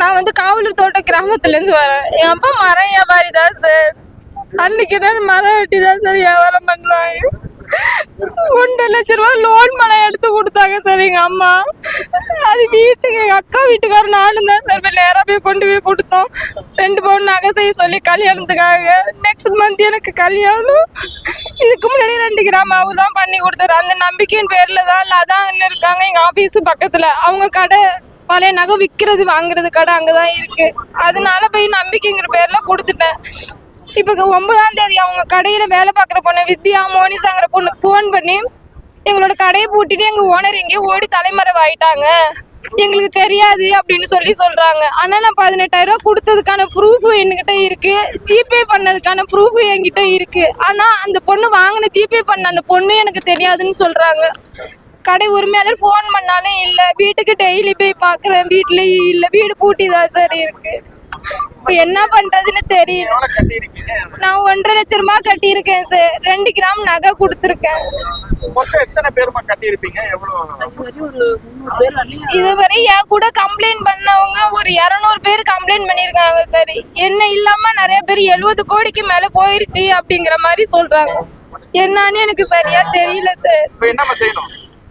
நான் வந்து காவலூர் தோட்ட கிராமத்துல இருந்து வரேன். என் அப்பா மரம் வியாபாரி தான் சார் அன்னைக்கு நான் மரம் வெட்டி தான் சார் வியாபாரம் பண்றாங்க ஒன்றரை லட்ச ரூபா லோன் பணம் எடுத்து கொடுத்தாங்க சார் எங்க அம்மா. அது வீட்டுக்கு எங்க அக்கா வீட்டுக்காரர் நானும் தான் சார் போய் நேராக போய் கொண்டு போய் கொடுத்தோம். ரெண்டு பவுன் நகை செய்ய சொல்லி கல்யாணத்துக்காக. நெக்ஸ்ட் மந்த் எனக்கு கல்யாணம். இதுக்கு முன்னாடி ரெண்டு கிராம் அவர் தான் பண்ணி கொடுத்தாரு அந்த நம்பிக்கையின் பேரில் தான் லதான் இருக்காங்க எங்கள் ஆஃபீஸு பக்கத்தில். அவங்க கடை பழைய நகை விற்கிறது வாங்குறது கடை அங்கதான் இருக்கு. அதனால போய் நம்பிக்கைங்கிற பேர்ல கொடுத்துட்டேன். இப்போ ஒன்பதாம் தேதி அவங்க கடையில வேலை பார்க்குற பொண்ணு வித்யா மோனிசாங்கிற பொண்ணுக்கு ஃபோன் பண்ணி எங்களோட கடையை பூட்டிட்டு எங்க ஓனர் எங்கேயோ ஓடி தலைமறைவாயிட்டாங்க. எங்களுக்கு தெரியாது அப்படின்னு சொல்லி சொல்றாங்க. ஆனா நான் பதினெட்டாயிரம் ரூபா கொடுத்ததுக்கான ப்ரூஃப் என்கிட்ட இருக்கு. ஜிபே பண்ணதுக்கான ப்ரூஃப் என்கிட்ட இருக்கு. ஆனா அந்த பொண்ணு வாங்கின ஜிபே பண்ண அந்த பொண்ணு எனக்கு தெரியாதுன்னு சொல்றாங்க. கடை உரிமையாளர் ஃபோன் பண்ணாலும் இல்லை. வீட்டுக்கு டெய்லி போய் பார்க்குறேன். வீட்லேயும் இல்லை. வீடு பூட்டி தான் சார் இருக்கு. இப்போ என்ன பண்றதுன்னு தெரியல. நான் ஒன்றரை லட்ச ரூபாய் கட்டியிருக்கேன் சார் ரெண்டு கிராம் நகை கொடுத்துருக்கேன். இதுவரை என் கூட கம்ப்ளைண்ட் பண்ணவங்க ஒரு இரநூறு பேர் கம்ப்ளைண்ட் பண்ணியிருக்காங்க சார் என்ன இல்லாம நிறைய பேர் எழுபது கோடிக்கு மேல போயிருச்சு அப்படிங்கிற மாதிரி சொல்றாங்க. என்னன்னு எனக்கு சரியா தெரியல சார்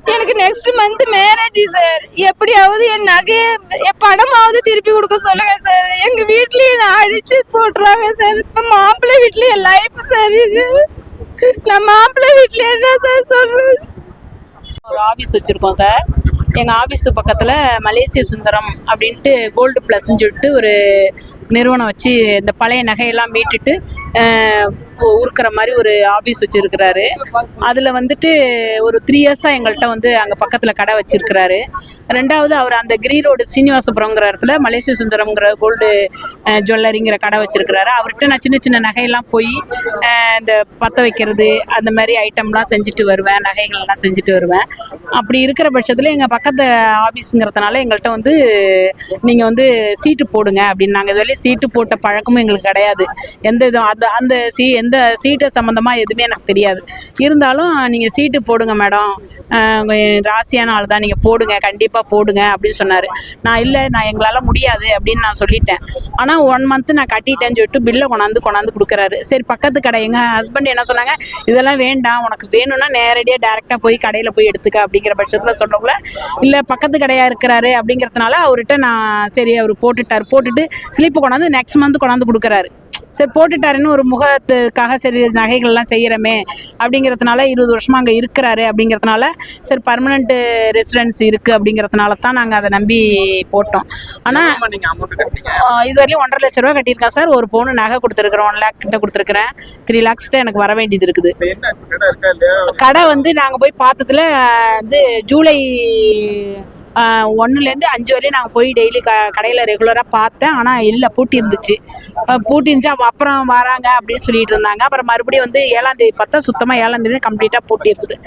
எனக்கு நெக்ஸ்ட் மந்த் மேரேஜ் சார் எப்படியாவது என் நகைய என் பணமாவது திருப்பி கொடுக்க சொல்லுங்க சார் எங்க வீட்லயும் நான் அடிச்சு போட்டுறாங்க சார் இப்ப மாப்பிள்ளை வீட்லயும் என் லைஃப் சார் நான் மாப்பிள்ளை வீட்ல என்ன சார் சொல்றேன் ஒரு ஆஃபீஸ் வச்சுருக்கோம் சார் எங்கள் ஆஃபீஸ் பக்கத்தில் மலேசிய சுந்தரம் அப்படின்ட்டு கோல்டு ப்ளஸ்ன்னு சொல்லிட்டு ஒரு நிறுவனம் வச்சு இந்த பழைய நகையெல்லாம் மீட்டுட்டு அஹ், உருக்குற மாதிரி ஒரு ஆஃபீஸ் வச்சுருக்கிறாரு. அதில் வந்துட்டு ஒரு த்ரீ இயர்ஸாக எங்கள்கிட்ட வந்து அங்கே பக்கத்தில் கடை வச்சுருக்கிறாரு. ரெண்டாவது அவர் அந்த கிரி ரோடு சீனிவாசபுரங்கிற இடத்துல மலேசிய சுந்தரம்ங்கிற கோல்டு ஜுவல்லரிங்கிற கடை வச்சுருக்கிறாரு. அவர்கிட்ட நான் சின்ன சின்ன நகையெல்லாம் போய் இந்த பற்ற வைக்கிறது அந்த மாதிரி ஐட்டம்லாம் செஞ்சுட்டு வருவேன் நகைகள்லாம் செஞ்சுட்டு வருவேன். அப்படி இருக்கிற பட்சத்தில் எங்கள் பக்கத்து ஆஃபீஸுங்கிறதுனால எங்கள்கிட்ட வந்து நீங்கள் வந்து சீட்டு போடுங்க அப்படின்னு நாங்கள் இதுவரை சீட்டு போட்ட பழக்கமும் எங்களுக்கு கிடையாது. எந்த இதுவும் அந்த அந்த சீ எந்த சீட்டை சம்மந்தமாக எதுவுமே எனக்கு தெரியாது. இருந்தாலும் நீங்கள் சீட்டு போடுங்க மேடம். ராசியான ஆள் தான். நீங்கள் போடுங்க. கண்டிப்பாக போடுங்க அப்படின்னு சொன்னார். நான் இல்லை நான் எங்களால் முடியாது அப்படின்னு நான் சொல்லிட்டேன். ஆனால் ஒன் மந்த் நான் கட்டிட்டேன்னு சொல்லிட்டு பில்லை கொண்டாந்து கொண்டாந்து கொடுக்குறாரு. சரி பக்கத்து கடை எங்கள் ஹஸ்பண்ட் என்ன சொன்னாங்க இதெல்லாம் வேண்டாம். உனக்கு வேணும்னா நேரடியாக டேரெக்டாக போய் கடையில் போய் எடுத்துக்க அப்படிங்கிற பட்சத்தில் சொன்னவங்கள இல்லை பக்கத்து கடையாக இருக்கிறாரு அப்படிங்கிறதுனால அவர்கிட்ட நான் சரி அவர் போட்டுட்டார். போட்டுட்டு ஸ்லிப்பு கொண்டாந்து நெக்ஸ்ட் மந்த் கொண்டாந்து கொடுக்குறாரு. சரி போட்டுட்டாருன்னு ஒரு முகத்துக்காக சரி நகைகள்லாம் செய்கிறோமே அப்படிங்கிறதுனால இருபது வருஷமாக அங்கே இருக்கிறாரு அப்படிங்கிறதுனால சரி பர்மனெண்ட் ரெசிடென்ஸ் இருக்குது அப்படிங்கிறதுனால தான் நாங்கள் அதை நம்பி போட்டோம். ஆனால் இது வரையும் ஒன்றரை லட்ச ரூபா கட்டியிருக்கேன் சார். ஒரு பவுன் நகை கொடுத்துருக்குறேன் ஒன் லேக் கிட்ட கொடுத்துருக்குறேன். த்ரீ லேக்ஸ்கிட்ட எனக்கு வர வேண்டியது இருக்குது. கடை வந்து நாங்கள் போய் பார்த்ததுல வந்து ஜூலை ஒன்றுலேருந்து அஞ்சு வரையும் நாங்கள் போய் டெய்லி க கடையில் ரெகுலராக பார்த்தேன். ஆனால் இல்லை பூட்டி இருந்துச்சு பூட்டி இருந்துச்சு அப்புறம் வராங்க அப்படின்னு சொல்லிட்டு இருந்தாங்க. அப்புறம் மறுபடியும் வந்து ஏழாந்தேதி பார்த்தா சுத்தமாக ஏழாந்தேதி கம்ப்ளீட்டாக பூட்டி இருக்குது